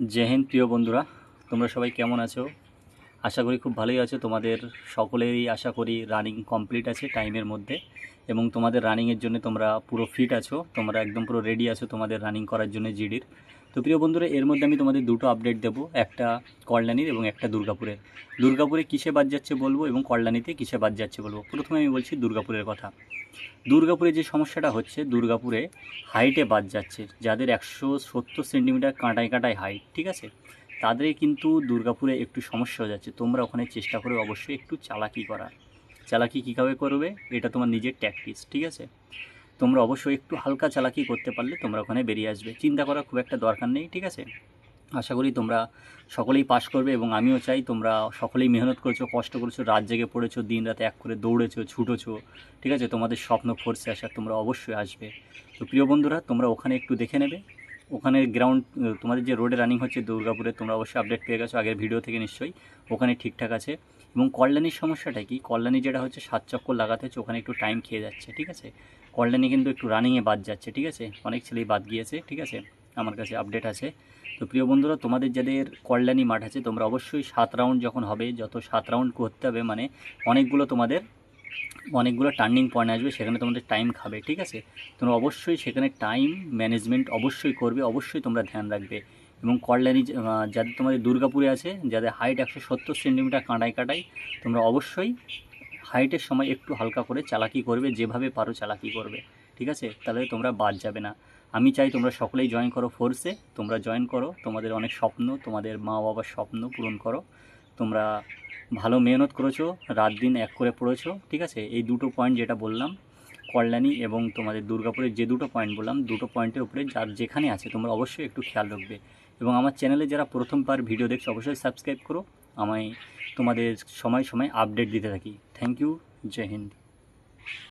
জয় হিন্দ প্রিয় বন্ধুরা তোমরা সবাই কেমন আছো? আশা করি খুব ভালোই আছো। তোমাদের সকলেরই আশা করি রানিং কমপ্লিট আছে টাইমের মধ্যে এবং তোমাদের রানিংয়ের জন্য তোমরা পুরো ফিট আছো। তোমরা একদম পুরো রেডি আছো তোমাদের রানিং করার জন্য জিডির। তো প্রিয় বন্ধুরা, এর মধ্যে আমি তোমাদের দুটো আপডেট দেবো। একটা কল্যাণীর এবং একটা দুর্গাপুরের। দুর্গাপুরে কিসে বাদ যাচ্ছে বলব এবং কল্যাণীতে কিসে বাদ যাচ্ছে বলব? প্রথমে আমি বলছি দুর্গাপুরের কথা। দুর্গাপুরে যে সমস্যাটা হচ্ছে, দুর্গাপুরে হাইটে বাদ যাচ্ছে। যাদের একশো সত্তর সেন্টিমিটার কাঁটায় কাঁটায় হাইট ঠিক আছে? তাদের কিন্তু দুর্গাপুরে একটু সমস্যা হয়ে যাচ্ছে। তোমরা ওখানে চেষ্টা করে অবশ্যই একটু চালাকি করা। চালাকি কীভাবে করবে, এটা তোমার নিজের ট্যাকটিস ঠিক আছে? তোমরা অবশ্যই একটু হালকা চালাকি করতে পারলে তোমরা ওখানে বেরিয়ে আসবে। চিন্তা করা খুব একটা দরকার নেই, ঠিক আছে? আশা করি তোমরা সকলেই পাস করবে এবং আমিও চাই তোমরা সকলেই মেহনত করেছ, কষ্ট করেছ, রাত জেগে পড়েছো, দিন রাতে এক করে দৌড়েছো, ছুটেছো, ঠিক আছে? তোমাদের স্বপ্ন ফোর্সে আসার তোমরা অবশ্যই আসবে। তো প্রিয় বন্ধুরা, তোমরা ওখানে একটু দেখে নেবে। ওখানে গ্রাউন্ড তোমাদের যে রোডে রানিং হচ্ছে দুর্গাপুরে, তোমরা অবশ্যই আপডেট পেয়ে গেছো আগের ভিডিও থেকে নিশ্চয়ই। ওখানে ঠিকঠাক আছে। এবং কল্যাণীর সমস্যাটা কি? কল্যাণী যেটা হচ্ছে সাত চক্কর লাগাতে হচ্ছে, ওখানে একটু টাইম খেয়ে যাচ্ছে, ঠিক আছে? কল্যাণী কিন্তু একটু রানিংয়ে বাদ যাচ্ছে, ঠিক আছে? অনেক ছেলেই বাদ গিয়েছে, ঠিক আছে? আমার কাছে আপডেট আছে। তো প্রিয় বন্ধুরা, তোমাদের যাদের কল্যাণী মাঠ আছে, তোমরা অবশ্যই সাত রাউন্ড যখন হবে, যত সাত রাউন্ড করতে হবে মানে অনেকগুলো তোমাদের অনেকগুলো টার্নিং পয়েন্ট আসবে, সেখানে তোমাদের টাইম খাবে, ঠিক আছে? তোমরা অবশ্যই সেখানে টাইম ম্যানেজমেন্ট অবশ্যই করবে, অবশ্যই তোমরা ধ্যান রাখবে। এবং কল্যাণী যাদের তোমাদের দুর্গাপুরে আছে, যাদের হাইট একশো সত্তর সেন্টিমিটার কাঁটায় কাটাই তোমরা অবশ্যই হাইটের সময় একটু হালকা করে চালাকি করবে, যেভাবে পারো চালাকি করবে, ঠিক আছে? তাহলে তোমরা বাদ যাবে না। আমি চাই তোমরা সকলেই জয়েন করো ফোর্সে তোমরা জয়েন করো, তোমাদের অনেক স্বপ্ন, তোমাদের মা বাবার স্বপ্ন পূরণ করো, তোমরা ভালো মেহনত করেছ, রাত দিন এক করে পড়েছো, ঠিক আছে? এই দুটো পয়েন্ট যেটা বললাম, কল্যাণী এবং তোমাদের দুর্গাপুরের যে দুটো পয়েন্ট বললাম, দুটো পয়েন্টের উপরে যার যেখানে আছে, তোমরা অবশ্যই একটু খেয়াল রাখবে। এবং আমার চ্যানেলে যারা প্রথমবার ভিডিও দেখছ, অবশ্যই সাবস্ক্রাইব করো। আমায় তোমাদের সময় সময় আপডেট দিতে থাকি। Thank you Jai Hind.